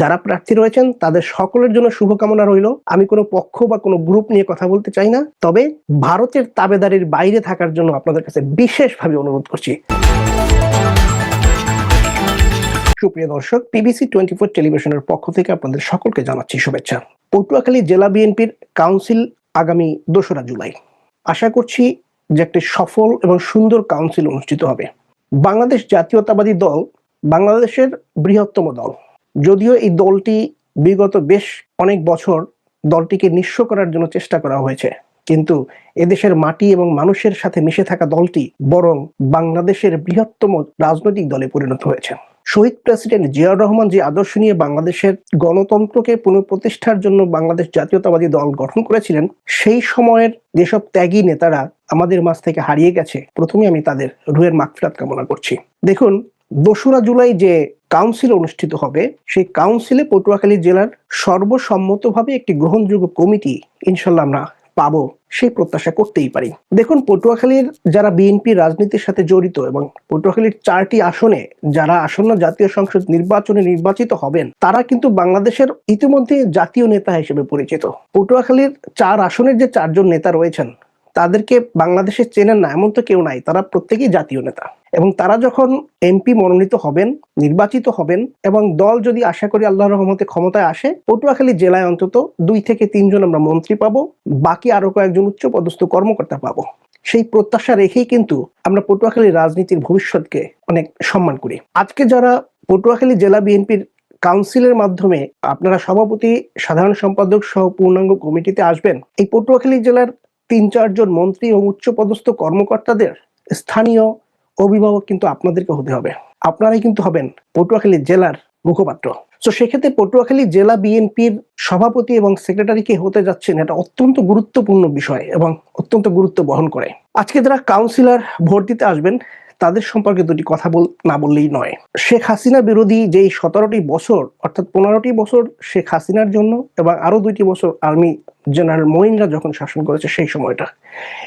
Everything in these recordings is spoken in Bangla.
যারা প্রার্থী রয়েছেন, তাদের সকলের জন্য শুভকামনা রইল। আমি কোনো পক্ষ বা কোনো গ্রুপ নিয়ে কথা বলতে চাই না, তবে ভারতের তাবেদারির বাইরে থাকার জন্য আপনাদের কাছে বিশেষভাবে অনুরোধ করছি। সুপ্রিয় দর্শক পিবিসি টোয়েন্টি ফোর টেলিভিশনের পক্ষ থেকে আপনাদের সকলকে জানাচ্ছি শুভেচ্ছা। পটুয়াখালী জেলা বিএনপির কাউন্সিল আগামী দোসরা জুলাই। আশা করছি যে একটি সফল এবং সুন্দর কাউন্সিল অনুষ্ঠিত হবে। বাংলাদেশ জাতীয়তাবাদী দল বাংলাদেশের বৃহত্তম দল। যদিও এই দলটি বিগত বেশ অনেক বছর দলটিকে নিঃস্ব করার জন্য চেষ্টা করা হয়েছে, কিন্তু এদেশের মাটি এবং মানুষের সাথে মিশে থাকা দলটি বরং বাংলাদেশের বৃহত্তম রাজনৈতিক দলে পরিণত হয়েছে। শহীদ প্রেসিডেন্ট জিয়াউর রহমান যে আদর্শ নিয়ে বাংলাদেশের গণতন্ত্রকে পুনঃপ্রতিষ্ঠার জন্য বাংলাদেশ জাতীয়তাবাদী দল গঠন করেছিলেন, সেই সময়ের যেসব ত্যাগী নেতারা আমাদের মাঝ থেকে হারিয়ে গেছে, প্রথমে আমি তাদের রুহের মাগফিরাত কামনা করছি। দেখুন দোসরা জুলাই যে কাউন্সিল অনুষ্ঠিত হবে, সেই কাউন্সিলে পটুয়াখালী জেলার সর্বসম্মতভাবে একটি গ্রহণযোগ্য কমিটি ইনশাল্লাহ আমরা পাবো, সেই প্রত্যাশা করতেই পারি। দেখুন, পটুয়াখালীর যারা বিএনপি রাজনীতির সাথে জড়িত এবং পটুয়াখালীর চারটি আসনে যারা আসন্ন জাতীয় সংসদ নির্বাচনে নির্বাচিত হবেন, তারা কিন্তু বাংলাদেশের ইতিমধ্যে জাতীয় নেতা হিসেবে পরিচিত। পটুয়াখালীর চার আসনের যে চারজন নেতা রয়েছেন তাদেরকে বাংলাদেশে চেনেন না, এমন তো কেউ নাই। তারা প্রত্যেকেই জাতীয় নেতা। এবং তারা যখন এমপি মনোনীত হবেন, নির্বাচিত হবেন, এবং দল যদি আশা করি আল্লাহ রহমতে ক্ষমতায় আসে, পটুয়াখালী জেলায় অন্তত দুই থেকে তিনজন আমরা মন্ত্রী পাবো, বাকি আরও কয়েকজন উচ্চ পদস্থ কর্মকর্তা পাবো। সেই প্রত্যাশা রেখেই কিন্তু আমরা পটুয়াখালীর রাজনীতির ভবিষ্যৎকে অনেক সম্মান করি। আজকে যারা পটুয়াখালী জেলা বিএনপির কাউন্সিলের মাধ্যমে আপনারা সভাপতি, সাধারণ সম্পাদক সহ পূর্ণাঙ্গ কমিটিতে আসবেন, এই পটুয়াখালী জেলার তিন চারজন মন্ত্রী ও উচ্চপদস্থ কর্মকর্তাদের স্থানীয় অভিভাবক কিন্তু আপনাদেরকে হতে হবে। আপনারাই কিন্তু হবেন পটুয়াখালী জেলার মুখপাত্র। তো সেক্ষেত্রে পটুয়াখালী জেলা বিএনপির সভাপতি এবং সেক্রেটারিকে হতে যাচ্ছেন এটা অত্যন্ত গুরুত্বপূর্ণ বিষয় এবং অত্যন্ত গুরুত্ব বহন করে। আজকে যারা কাউন্সিলর ভোট দিতে আসবেন তাদের সম্পর্কে দুটি কথা বল, না বললেই নয়। শেখ হাসিনা বিরোধী যেই সতেরোটি বছর, অর্থাৎ পনেরোটি বছর শেখ হাসিনার জন্য এবং আরও দুইটি বছর আর্মি জেনারেল মহিন্দ্রা যখন শাসন করেছে সেই সময়টা,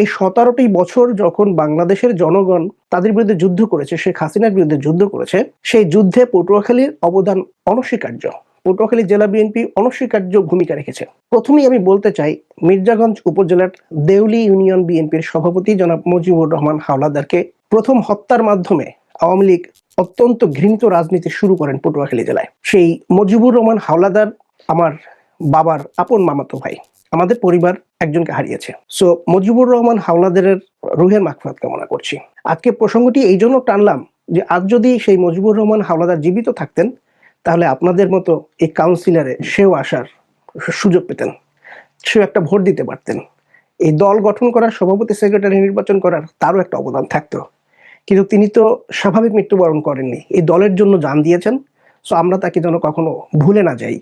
এই সতেরোটি বছর যখন বাংলাদেশের জনগণ তাদের বিরুদ্ধে যুদ্ধ করেছে, শেখ হাসিনার বিরুদ্ধে যুদ্ধ করেছে, সেই যুদ্ধে পটুয়াখালীর অবদান অনস্বীকার্য। পটুয়াখালী জেলা বিএনপি অনস্বীকার্য ভূমিকা রেখেছে। প্রথমেই আমি বলতে চাই, মির্জাগঞ্জ উপজেলার দেউলি ইউনিয়ন বিএনপির সভাপতি জনাব মুজিবুর রহমান হাওলাদারকে প্রথম হত্যার মাধ্যমে আওয়ামী লীগ অত্যন্ত ঘৃণিত রাজনীতি শুরু করেন পটুয়াখালী জেলায়। সেই মজিবুর রহমান হাওলাদার আমার বাবার আপন মামাতো ভাই। আমাদের পরিবার একজনকে হারিয়েছে। সো মজিবুর রহমান হাওলাদারের রুহের মাগফিরাত কামনা করছি। আজকে প্রসঙ্গটি এই জন্য টানলাম যে, আজ যদি সেই মজিবুর রহমান হাওলাদার জীবিত থাকতেন, তাহলে আপনাদের মতো এই কাউন্সিলরে সেও আসার সুযোগ পেতেন। সেও একটা ভোট দিতে পারতেন। এই দল গঠন করার সভাপতি সেক্রেটারি নির্বাচন করার তারও একটা অবদান থাকতো। কিন্তু তিনি তো স্বাভাবিক মৃত্যুবরণ করেননি। এই দলের জন্য জান দিয়েছেন। সো আমরা তাকে যেন কখনো ভুলে না যাই।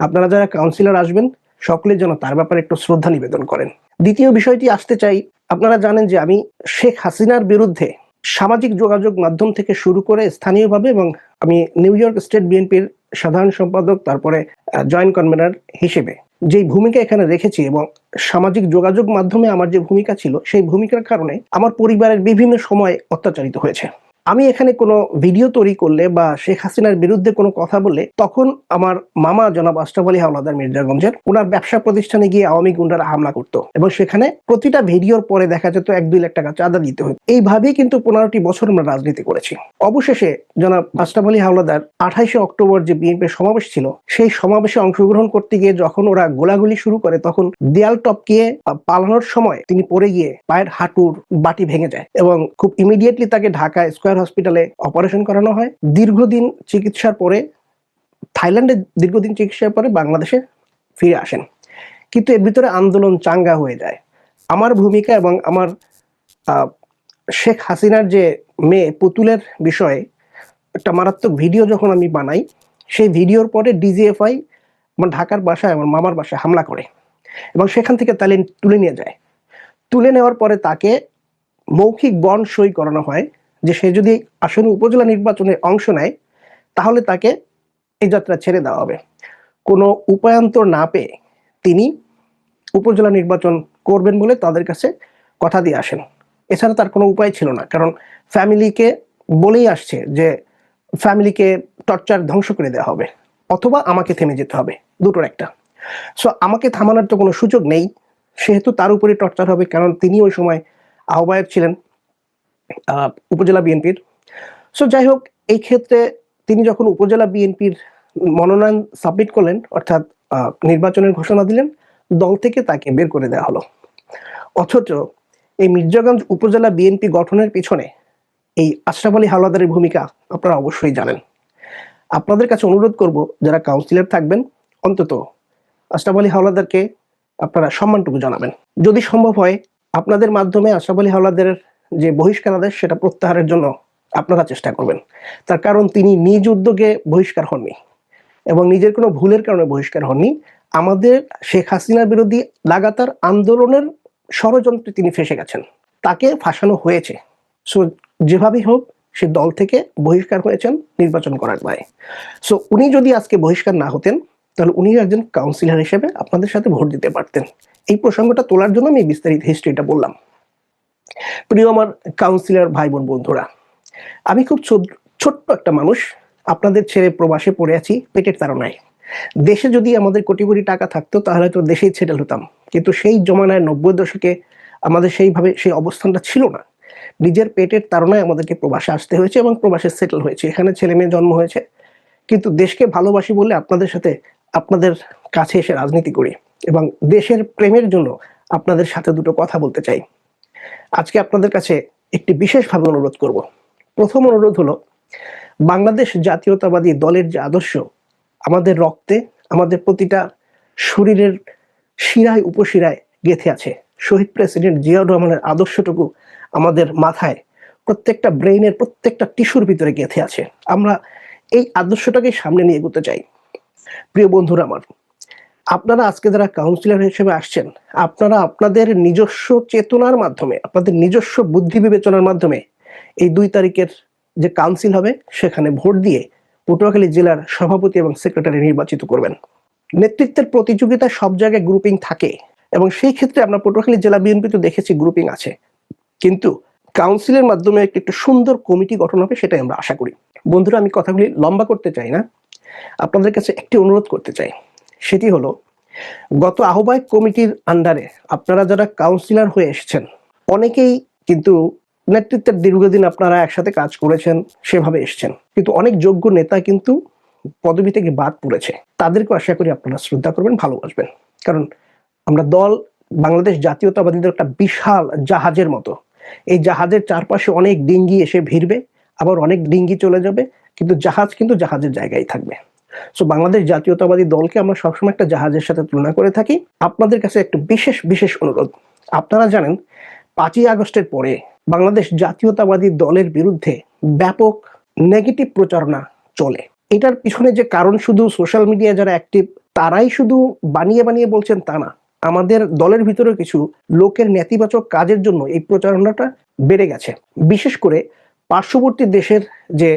আপনারা যারা কাউন্সিলর আসবেন, সকলে যেন তার ব্যাপারে একটু শ্রদ্ধা নিবেদন করেন। দ্বিতীয় বিষয়টি আসতে চাই, আপনারা জানেন যে আমি শেখ হাসিনার বিরুদ্ধে সামাজিক যোগাযোগ মাধ্যম থেকে শুরু করে স্থানীয়ভাবে এবং আমি নিউ ইয়র্ক স্টেট বিএনপির সাধারণ সম্পাদক, তারপরে জয়েন্ট কনভেনার হিসেবে। যেই ভূমিকা এখানে রেখেছি এবং সামাজিক যোগাযোগ মাধ্যমে আমার যে ভূমিকা ছিল, সেই ভূমিকার কারণে আমার পরিবারের বিভিন্ন সময় অত্যাচারিত হয়েছে। আমি এখানে কোনো ভিডিও তৈরি করলে বা শেখ হাসিনার বিরুদ্ধে কোনো কথা বললে তখন আমার মামা জনাব আশরাফ আলী হাওলাদার মির্জাগঞ্জের ওনার ব্যবসা প্রতিষ্ঠানে গিয়ে আওয়ামী গুন্ডারা হামলা করতো এবং সেখানে প্রতিটা ভিডিওর পরে দেখা যেত এক, দুই লাখ টাকা চাঁদা দিতে হতো। এইভাবেই কিন্তু পনেরোটি বছর আমরা রাজনীতি করেছি। অবশেষে জনাব আশরাফ আলী হাওলাদার আঠাইশে অক্টোবর যে বিএনপির সমাবেশ ছিল, সেই সমাবেশে অংশগ্রহণ করতে গিয়ে যখন ওরা গোলাগুলি শুরু করে, তখন দেয়াল টপকিয়ে পালানোর সময় তিনি পড়ে গিয়ে পায়ের হাঁটুর বাটি ভেঙে যায় এবং খুব ইমিডিয়েটলি তাকে ঢাকা স্কয়ার হসপিটালে অপারেশন করানো হয়। দীর্ঘদিন চিকিৎসার পরে থাইল্যান্ডে দীর্ঘদিন চিকিৎসার পরে বাংলাদেশে ফিরে আসেন। কিন্তু এর ভিতরে আন্দোলন চাঙ্গা হয়ে যায়। আমার ভূমিকা এবং আমার শেখ হাসিনার যে মেয়ে পুতুলের বিষয়ে একটা মারাত্মক ভিডিও যখন আমি বানাই, সেই ভিডিওর পরে ডিজিএফআই আমার ঢাকার বাসায় আমার মামার বাসায় হামলা করে এবং সেখান থেকে তালে তুলে নিয়ে যায়। তুলে নেওয়ার পরে তাকে মৌখিক বন্ড সই করানো হয়। যে সে যদি আসন্ন উপজেলা নির্বাচনে অংশ নেয়, তাহলে তাকে এই যাত্রা ছেড়ে দেওয়া হবে। কোনো উপায়ান্তর না পেয়ে তিনি উপজেলা নির্বাচন করবেন বলে তাদের কাছে কথা দিয়ে আসেন। এছাড়া তার কোনো উপায় ছিল না, কারণ ফ্যামিলিকে বলেই আসছে যে ফ্যামিলিকে টর্চার ধ্বংস করে দেওয়া হবে, অথবা আমাকে থেমে যেতে হবে, দুটোর একটা। সো, আমাকে থামানোর তো কোনো সুযোগ নেই, সেহেতু তার উপরে টর্চার হবে, কারণ তিনি ওই সময় আহ্বায়ক ছিলেন। উপজেলা বিএনপির। সো যাই হোক, এই ক্ষেত্রে তিনি যখন উপজেলা বিএনপির মনোনয়ন সাবমিট করলেন, অর্থাৎ নির্বাচনের ঘোষণা দিলেন, দল থেকে তাকে বের করে দেওয়া হলো। অথচ এই মির্জাগঞ্জ উপজেলা বিএনপি গঠনের পিছনে এই আশরাফ আলী হাওলাদারের ভূমিকা আপনারা অবশ্যই জানেন। আপনাদের কাছে অনুরোধ করব, যারা কাউন্সিলর থাকবেন, অন্তত আশরাফ আলী হাওলাদারকে আপনারা সম্মানটুকু জানাবেন। যদি সম্ভব হয়, আপনাদের মাধ্যমে আশরাফ আলী হাওলাদারের যে বহিষ্কার আদেশ, সেটা প্রত্যাহারের জন্য আপনারা চেষ্টা করবেন। তার কারণ তিনি নিজ উদ্যোগে বহিষ্কার হননি এবং নিজের কোনো ভুলের কারণে বহিষ্কার হননি। আমাদের শেখ হাসিনার বিরোধী লাগাতার আন্দোলনের ষড়যন্ত্রে তিনি ফেসে গেছেন। তাকে ফাঁসানো হয়েছে। সো, যেভাবেই হোক, সে দল থেকে বহিষ্কার হয়েছেন নির্বাচন করার দায় সো, উনি যদি আজকে বহিষ্কার না হতেন, তাহলে উনি একজন কাউন্সিলর হিসেবে আপনাদের সাথে ভোট দিতে পারতেন। এই প্রসঙ্গটা তোলার জন্য আমি বিস্তারিত হিস্ট্রিটা বললাম। প্রিয় আমার কাউন্সিলর ভাই বোন বন্ধুরা, আমি খুব ছোট্ট একটা মানুষ, আপনাদের ছেড়ে প্রবাসে পড়ে আছি, পেটের তাড়নায়। দেশে যদি আমাদের কোটি কোটি টাকা থাকতো, তাহলে তো দেশেই ছেটে হতাম। কিন্তু সেই জমানায় নব্বই দশকে আমাদের সেইভাবে, সেই অবস্থানটা ছিল না। নিজের পেটের তাড়নায় আমাদেরকে প্রবাসে আসতে হয়েছে এবং প্রবাসে সেটেল হয়েছে। এখানে ছেলে মেয়ে জন্ম হয়েছে। কিন্তু দেশকে ভালোবাসি বলে আপনাদের সাথে, আপনাদের কাছে এসে রাজনীতি করি এবং দেশের প্রেমের জন্য আপনাদের সাথে দুটো কথা বলতে চাই। আজকে আপনাদের কাছে একটি বিশেষভাবে অনুরোধ করব। প্রথম অনুরোধ হলো, বাংলাদেশ জাতীয়তাবাদী দলের যে আদর্শ, আমাদের রক্তে, আমাদের প্রতিটা শরীরের শিরায়, উপশিরায় গেথে আছে। শহীদ প্রেসিডেন্ট জিয়াউর রহমানের আদর্শটুকু আমাদের মাথায় প্রত্যেকটা ব্রেইনের প্রত্যেকটা টিস্যুর ভিতরে গেথে আছে। আমরা এই আদর্শটাকে সামনে নিয়ে এগোতে চাই। প্রিয় বন্ধুরা আমার আপনারা আজকে যারা কাউন্সিলর হিসেবে আসছেন, আপনারা আপনাদের নিজস্ব চেতনার মাধ্যমে, আপনাদের নিজস্ব বুদ্ধি বিবেচনার মাধ্যমে এই দুই তারিখের যে কাউন্সিল হবে, সেখানে ভোট দিয়ে পটুয়াখালী জেলার সভাপতি এবং সেক্রেটারি নির্বাচিত করবেন। নেতৃত্বের প্রতিযোগিতা সব জায়গায় গ্রুপিং থাকে এবং সেই ক্ষেত্রে আমরা পটুয়াখালী জেলা বিএনপি তো দেখেছি গ্রুপিং আছে। কিন্তু কাউন্সিলের মাধ্যমে একটি, একটু সুন্দর কমিটি গঠন হবে সেটাই আমরা আশা করি। বন্ধুরা, আমি কথাগুলি লম্বা করতে চাই না। আপনাদের কাছে একটি অনুরোধ করতে চাই। সেটি হলো, গত আহ্বায়ক কমিটির আন্ডারে আপনারা যারা কাউন্সিলর হয়ে এসেছেন, অনেকেই কিন্তু নেতৃত্বের দীর্ঘদিন আপনারা একসাথে কাজ করেছেন, সেভাবে এসছেন। কিন্তু অনেক যোগ্য নেতা কিন্তু পদবি থেকে বাদ পড়েছে। তাদেরকে আশা করি আপনারা শ্রদ্ধা করবেন, ভালোবাসবেন। কারণ আমরা দল, বাংলাদেশ জাতীয়তাবাদীদের একটা বিশাল জাহাজের মতো। এই জাহাজের চারপাশে অনেক ডিঙ্গি এসে ভিড়বে, আবার অনেক ডিঙ্গি চলে যাবে, কিন্তু জাহাজ কিন্তু জাহাজের জায়গায় থাকবে। সো বাংলাদেশ জাতীয়তাবাদী দলকে আমরা সবসময় একটা জাহাজের সাথে তুলনা করে থাকি। আপনাদের কাছে একটু বিশেষ বিশেষ অনুরোধ। আপনারা জানেন, পাঁচই আগস্টের পরে বাংলাদেশ জাতীয়তাবাদী দলের বিরুদ্ধে ব্যাপক নেগেটিভ প্রচারণা চলে। এটার পিছনে যে কারণ শুধু সোশ্যাল মিডিয়া যারা অ্যাক্টিভ, তারাই শুধু বানিয়ে বানিয়ে বলছেন তা না। আমাদের দলের ভিতরে কিছু লোকের নেতিবাচক কাজের জন্য এই প্রচারণাটা বেড়ে গেছে। বিশেষ করে পার্শ্ববর্তী দেশের যে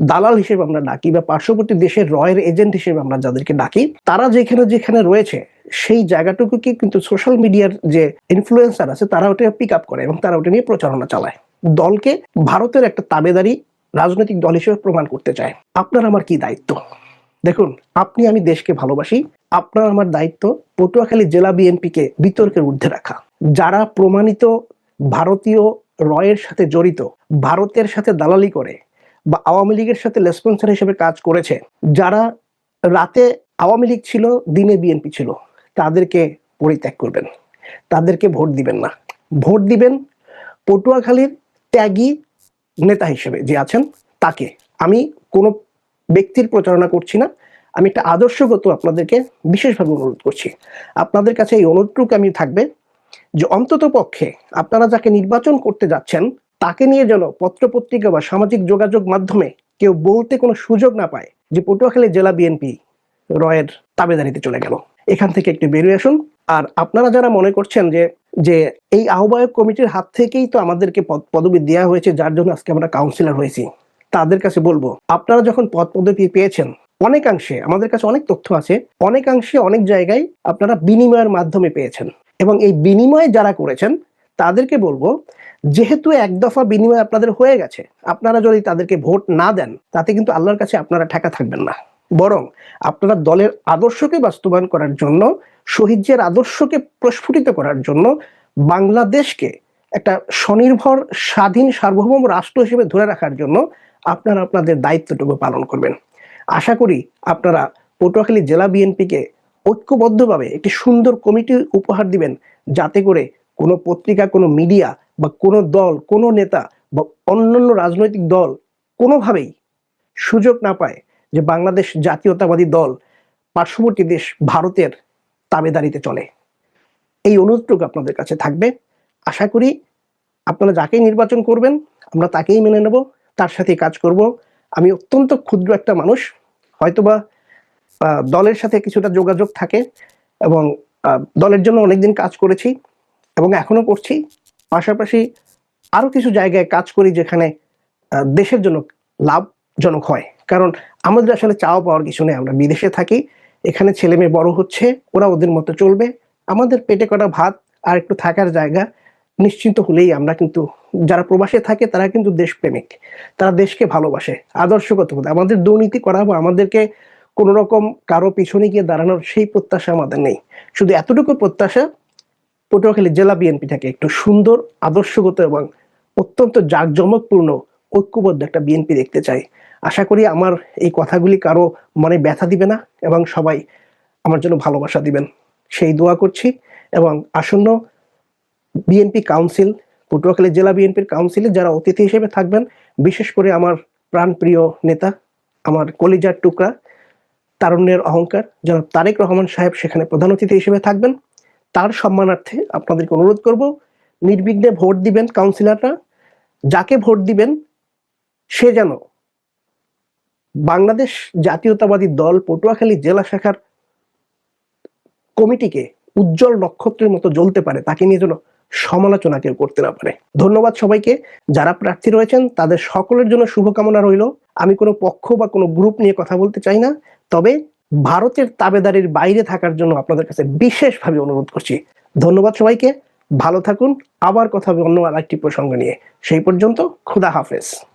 দালাল হিসেবে আমরা ডাকি বা পার্শ্ববর্তী দেশের রয়ের এজেন্ট হিসেবে আমরা যাদেরকে ডাকি, তারা যেখানে যেখানে রয়েছে, সেই জায়গাটুকুকে কিন্তু সোশ্যাল মিডিয়ার যে ইনফ্লুয়েন্সার আছে, তারা ওটা পিক আপ করে এবং তারা ওটা নিয়ে প্রচারণা চালায়। দলকে ভারতের একটা তাবেদারি রাজনৈতিক দল হিসেবে প্রমাণ করতে চায়। আপনার আমার কি দায়িত্ব? দেখুন, আপনি আমি দেশকে ভালোবাসি, আপনার আমার দায়িত্ব পটুয়াখালী জেলা বিএনপিকে বিতর্কের ঊর্ধ্বে রাখা। যারা প্রমাণিত ভারতীয় রয়ের সাথে জড়িত, ভারতের সাথে দালালি করে বা আওয়ামী লীগের সাথে লেসপন্সার হিসেবে কাজ করেছে, যারা রাতে আওয়ামী লীগ ছিল, দিনে বিএনপি ছিল, তাদেরকে পরিত্যাগ করবেন। তাদেরকে ভোট দিবেন না। ভোট দিবেন পটুয়াখালীর ত্যাগী নেতা হিসেবে যে আছেন, তাকে। আমি কোনো ব্যক্তির প্রচারণা করছি না, আমি একটা আদর্শগত আপনাদেরকে বিশেষভাবে অনুরোধ করছি। আপনাদের কাছে এই অনুরোধটুকু আমি থাকবে যে অন্তত পক্ষে আপনারা যাকে নির্বাচন করতে যাচ্ছেন তাকে নিয়ে যেন পত্রপত্রিকা বা সামাজিক যোগাযোগ মাধ্যমে কেউ বলতে কোনো সুযোগ না পায় যে পটুয়াখালী জেলা বিএনপি রয়ের তাবেদারিতে চলে গেল। এখান থেকে একটু বেরিয়ে আসুন। আর আপনারা যারা মনে করছেন যে যে এই আহ্বায়ক কমিটির হাত থেকেই তো আমাদেরকে পদ, পদবি দেওয়া হয়েছে, যার জন্য আজকে আমরা কাউন্সিলর হয়েছি, তাদের কাছে বলব, আপনারা যখন পদ, পদবি পেয়েছেন, অনেকাংশে, আমাদের কাছে অনেক তথ্য আছে, অনেকাংশে অনেক জায়গায় আপনারা বিনিময়ের মাধ্যমে পেয়েছেন। এবং এই বিনিময় যারা করেছেন, তাদেরকে বলব যেহেতু এক দফা বিনিময় আপনাদের হয়ে গেছে, আপনারা যদি তাদেরকে ভোট না দেন, তাতে কিন্তু আল্লাহর কাছে আপনারা ঠেকা থাকবেন না। বরং আপনারা দলের আদর্শকে বাস্তবায়ন করার জন্য, শহীদদের আদর্শকে প্রস্ফুটিত করার জন্য বাংলাদেশকে একটা স্বনির্ভর, স্বাধীন, সার্বভৌম রাষ্ট্র হিসেবে ধরে রাখার জন্য আপনারা আপনাদের দায়িত্বটুকু পালন করবেন। আশা করি আপনারা পটুয়াখালী জেলা বিএনপিকে ঐক্যবদ্ধভাবে একটি সুন্দর কমিটি উপহার দিবেন, যাতে করে কোনো পত্রিকা, কোনো মিডিয়া বা কোনো দল, কোনো নেতা বা অন্যান্য রাজনৈতিক দল কোনোভাবেই সুযোগ না পায় যে বাংলাদেশ জাতীয়তাবাদী দল পার্শ্ববর্তী দেশ ভারতের তাবেদারিতে চলে। এই অনুরোধটুকু আপনাদের কাছে থাকবে। আশা করি আপনারা যাকেই নির্বাচন করবেন, আমরা তাকেই মেনে নেব, তার সাথে কাজ করব। আমি অত্যন্ত ক্ষুদ্র একটা মানুষ, হয়তোবা দলের সাথে কিছুটা যোগাযোগ থাকে এবং দলের জন্য অনেকদিন কাজ করেছি। এবং এখনও করছি। পাশাপাশি আরও কিছু জায়গায় কাজ করি যেখানে দেশের জন্য লাভজনক হয়। কারণ আমাদের আসলে চাওয়া পাওয়ার কিছু নেই। আমরা বিদেশে থাকি, এখানে ছেলে মেয়ে বড় হচ্ছে, ওরা ওদের মতো চলবে। আমাদের পেটে কটা ভাত আর একটু থাকার জায়গা নিশ্চিন্ত হলেই আমরা কিন্তু, যারা প্রবাসে থাকে তারা কিন্তু দেশপ্রেমিক। তারা দেশকে ভালোবাসে, আদর্শগত আমাদের দুর্নীতি করা বা আমাদেরকে কোনো রকম কারও পিছনে গিয়ে দাঁড়ানোর সেই প্রত্যাশা আমাদের নেই। শুধু এতটুকু প্রত্যাশা পটুয়াখালী জেলা বিএনপি বিএনপিটাকে একটু সুন্দর, আদর্শগত এবং অত্যন্ত জাঁকজমকপূর্ণ, ঐক্যবদ্ধ একটা বিএনপি দেখতে চাই। আশা করি আমার এই কথাগুলি কারও মনে ব্যথা দিবে না এবং সবাই আমার জন্য ভালোবাসা দিবেন। সেই দোয়া করছি এবং আসন্ন বিএনপি কাউন্সিল, পটুয়াখালী জেলা বিএনপির কাউন্সিলে যারা অতিথি হিসেবে থাকবেন, বিশেষ করে আমার প্রাণপ্রিয় নেতা, আমার কলিজার টুকরা, তারুণ্যের অহংকার, জনাব তারেক রহমান সাহেব সেখানে প্রধান অতিথি হিসেবে থাকবেন। তার সম্মানার্থে আপনাদেরকে অনুরোধ করব, নির্বিঘ্নে ভোট দিবেন কাউন্সিলররা। যাকে ভোট দিবেন, সে যেন বাংলাদেশ জাতীয়তাবাদী দল পটুয়াখালী জেলা শাখার কমিটিকে উজ্জ্বল নক্ষত্রের মতো জ্বলতে পারে, তাকে নিয়ে যেন সমালোচনা কেউ করতে না পারে। ধন্যবাদ সবাইকে। যারা প্রার্থী রয়েছেন, তাদের সকলের জন্য শুভকামনা রইল। আমি কোনো পক্ষ বা কোনো গ্রুপ নিয়ে কথা বলতে চাই না, তবে ভারতের তাবেদারির বাইরে থাকার জন্য আপনাদের কাছে বিশেষভাবে অনুরোধ করছি। ধন্যবাদ সবাইকে, ভালো থাকুন, আবার কথা হবে অন্য আরেকটি প্রসঙ্গ নিয়ে। সেই পর্যন্ত, খুদা হাফেজ।